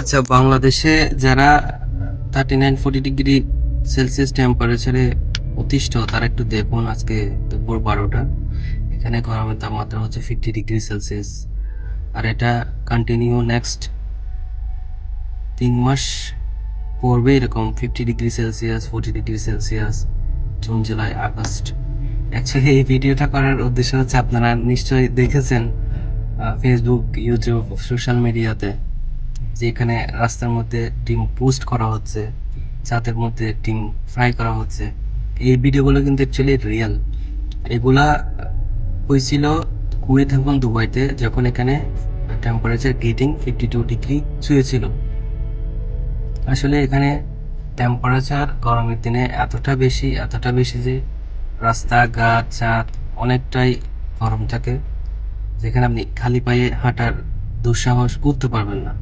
আচ্ছা বাংলাদেশে যারা thirty nine forty degree Celsius টেম্পারেচারে অতিষ্ঠ, তারা একটু দেখুন আজকে দুপুর বারোটা। এখানে গরমের তাপমাত্রা হচ্ছে ফিফটি ডিগ্রি সেলসিয়াস আর এটা কন্টিনিউ নেক্সট তিন মাস পড়বে এরকম fifty degree Celsius forty degree Celsius June July August actually এই ভিডিওটা করার উদ্দেশ্য হচ্ছে আপনারা নিশ্চয়ই দেখেছেন ফেসবুক ইউটিউব সোশ্যাল মিডিয়াতে যে এখানে রাস্তার মধ্যে ডিম পোস্ট করা হচ্ছে চাঁদের মধ্যে ডিম ফ্রাই করা হচ্ছে, এই ভিডিওগুলো কিন্তু অ্যাকচুয়ালি রিয়েল এগুলা হয়েছিল কুয়েত এবং দুবাইতে যখন এখানে temperature getting fifty two degree ছুঁয়েছিল। আসলে এখানে টেম্পারেচার গরমের দিনে এতটা বেশি এতটা বেশি যে রাস্তা গাছ চাঁদ অনেকটাই গরম থাকে, যেখানে আপনি খালি পায়ে হাঁটার দুঃসাহস করতে পারবেন না।